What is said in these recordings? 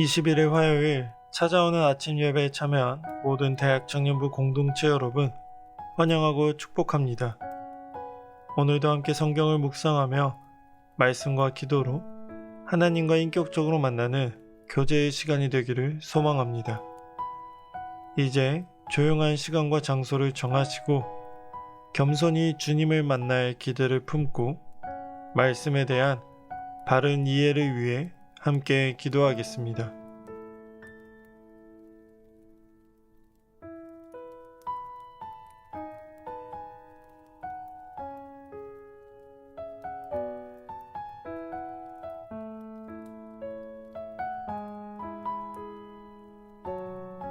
21일 화요일 찾아오는 아침 예배에 참여한 모든 대학 청년부 공동체 여러분 환영하고 축복합니다. 오늘도 함께 성경을 묵상하며 말씀과 기도로 하나님과 인격적으로 만나는 교제의 시간이 되기를 소망합니다. 이제 조용한 시간과 장소를 정하시고 겸손히 주님을 만날 기대를 품고 말씀에 대한 바른 이해를 위해 함께 기도하겠습니다.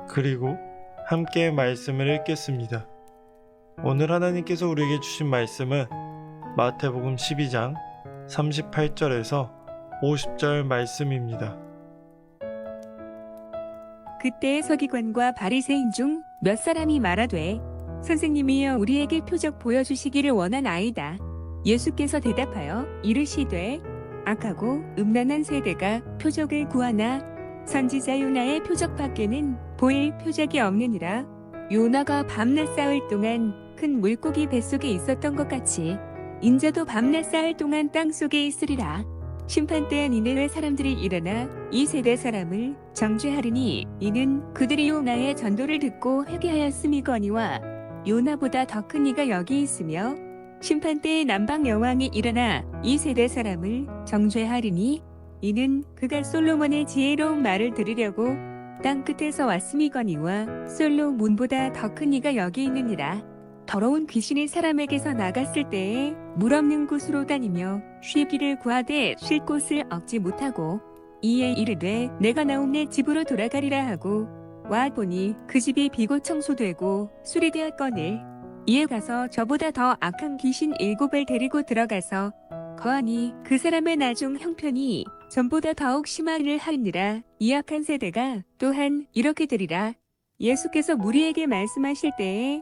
그리고 함께 말씀을 읽겠습니다. 오늘 하나님께서 우리에게 주신 말씀은 마태복음 12장 38절에서 50절 말씀입니다. 그때 서기관과 바리새인 중 몇 사람이 말하되 선생님이여 우리에게 표적 보여주시기를 원하나이다. 예수께서 대답하여 이르시되 악하고 음란한 세대가 표적을 구하나 선지자 요나의 표적 밖에는 보일 표적이 없느니라. 요나가 밤낮 싸울 동안 큰 물고기 뱃속에 있었던 것 같이 인자도 밤낮 싸울 동안 땅 속에 있으리라. 심판 때에 니네웨 사람들이 일어나 이 세대 사람을 정죄하리니 이는 그들이 요나의 전도를 듣고 회개하였음이거니와 요나보다 더 큰 이가 여기 있으며 심판 때에 남방 여왕이 일어나 이 세대 사람을 정죄하리니 이는 그가 솔로몬의 지혜로운 말을 들으려고 땅 끝에서 왔음이거니와 솔로몬보다 더 큰 이가 여기 있느니라 더러운 귀신이 사람에게서 나갔을 때에 물 없는 곳으로 다니며 쉬기를 구하되 쉴 곳을 얻지 못하고 이에 이르되 내가 나온 내 집으로 돌아가리라 하고 와 보니 그 집이 비고 청소되고 수리되었거늘 이에 가서 저보다 더 악한 귀신 일곱을 데리고 들어가서 거하니 그 사람의 나중 형편이 전보다 더욱 심하기를 하느니라. 이 악한 세대가 또한 이렇게 되리라. 예수께서 무리에게 말씀하실 때에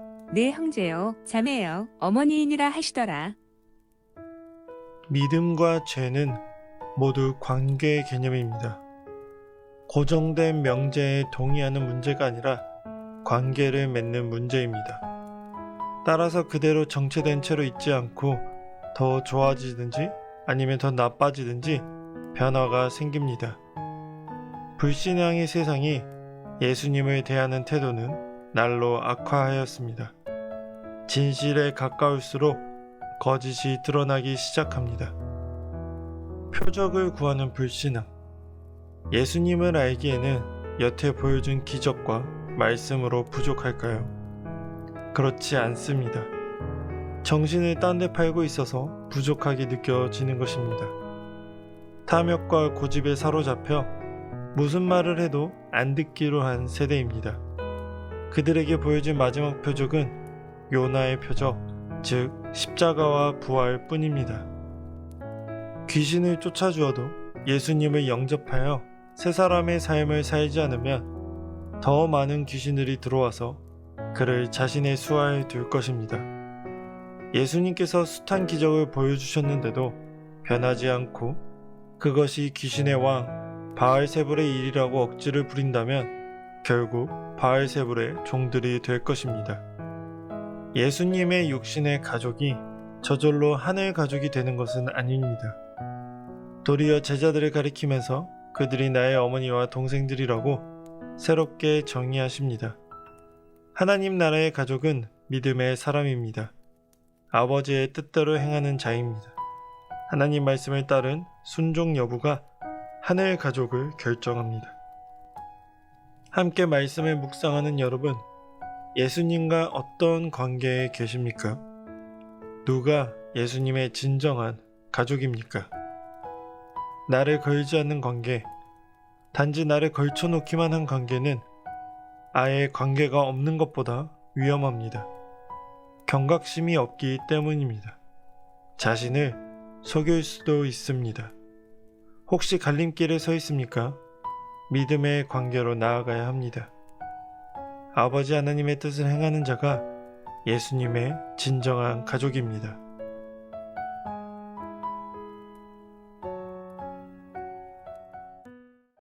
내 형제요 자매요 어머니이니라 하시더라 믿음과 죄는 모두 관계의 개념입니다. 고정된 명제에 동의하는 문제가 아니라 관계를 맺는 문제입니다. 따라서 그대로 정체된 채로 있지 않고 더 좋아지든지 아니면 더 나빠지든지 변화가 생깁니다. 불신앙의 세상이 예수님을 대하는 태도는 날로 악화하였습니다. 진실에 가까울수록 거짓이 드러나기 시작합니다. 표적을 구하는 불신앙. 예수님을 알기에는 여태 보여준 기적과 말씀으로 부족할까요? 그렇지 않습니다. 정신을 딴 데 팔고 있어서 부족하게 느껴지는 것입니다. 탐욕과 고집에 사로잡혀 무슨 말을 해도 안 듣기로 한 세대입니다. 그들에게 보여준 마지막 표적은 요나의 표적, 즉 십자가와 부활 뿐입니다. 귀신을 쫓아주어도 예수님을 영접하여 새 사람의 삶을 살지 않으면 더 많은 귀신들이 들어와서 그를 자신의 수하에 둘 것입니다. 예수님께서 숱한 기적을 보여주셨는데도 변하지 않고 그것이 귀신의 왕 바알세불의 일이라고 억지를 부린다면 결국 바알세불의 종들이 될 것입니다. 예수님의 육신의 가족이 저절로 하늘 가족이 되는 것은 아닙니다. 도리어 제자들을 가리키면서 그들이 나의 어머니와 동생들이라고 새롭게 정의하십니다. 하나님 나라의 가족은 믿음의 사람입니다. 아버지의 뜻대로 행하는 자입니다. 하나님 말씀을 따른 순종 여부가 하늘 가족을 결정합니다. 함께 말씀을 묵상하는 여러분, 예수님과 어떤 관계에 계십니까? 누가 예수님의 진정한 가족입니까? 나를 걸지 않는 관계, 단지 나를 걸쳐놓기만 한 관계는 아예 관계가 없는 것보다 위험합니다. 경각심이 없기 때문입니다. 자신을 속일 수도 있습니다. 혹시 갈림길에 서 있습니까? 믿음의 관계로 나아가야 합니다. 아버지 하나님의 뜻을 행하는 자가 예수님의 진정한 가족입니다.